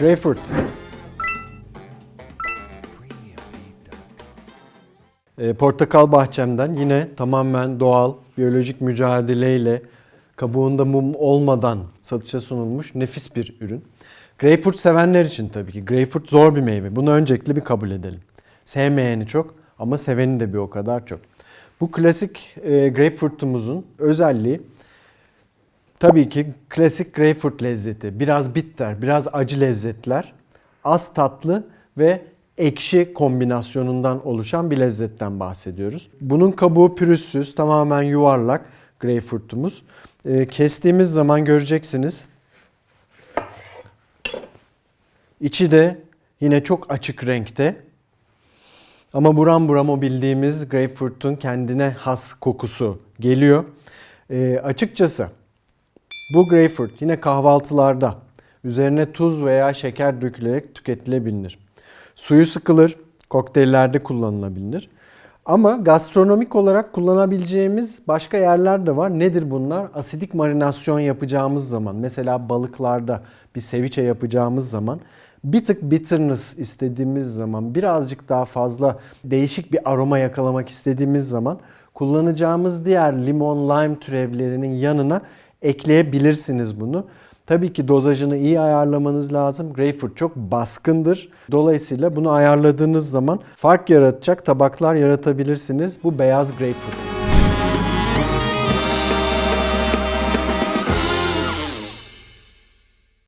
Greyfurt. E, portakal bahçemden yine tamamen doğal, biyolojik mücadeleyle kabuğunda mum olmadan satışa sunulmuş nefis bir ürün. Greyfurt sevenler için tabii ki. Greyfurt zor bir meyve. Bunu öncelikle bir kabul edelim. Sevmeyeni çok ama seveni de bir o kadar çok. Bu klasik e, greyfurtumuzun özelliği tabii ki klasik greyfurt lezzeti. Biraz bitter, biraz acı lezzetler. Az tatlı ve ekşi kombinasyonundan oluşan bir lezzetten bahsediyoruz. Bunun kabuğu pürüzsüz, tamamen yuvarlak greyfurtumuz. E, kestiğimiz zaman göreceksiniz. İçi de yine çok açık renkte. Ama buram buram o bildiğimiz greyfurt'un kendine has kokusu geliyor. E, açıkçası bu greyfurt yine kahvaltılarda üzerine tuz veya şeker dökülerek tüketilebilir. Suyu sıkılır, kokteyllerde kullanılabilir. Ama gastronomik olarak kullanabileceğimiz başka yerler de var. Nedir bunlar? Asidik marinasyon yapacağımız zaman, mesela balıklarda bir seviçe yapacağımız zaman bir tık bitterness istediğimiz zaman, birazcık daha fazla değişik bir aroma yakalamak istediğimiz zaman kullanacağımız diğer limon lime türevlerinin yanına ekleyebilirsiniz bunu. Tabii ki dozajını iyi ayarlamanız lazım. Greyfurt çok baskındır. Dolayısıyla bunu ayarladığınız zaman fark yaratacak tabaklar yaratabilirsiniz. Bu beyaz greyfurt.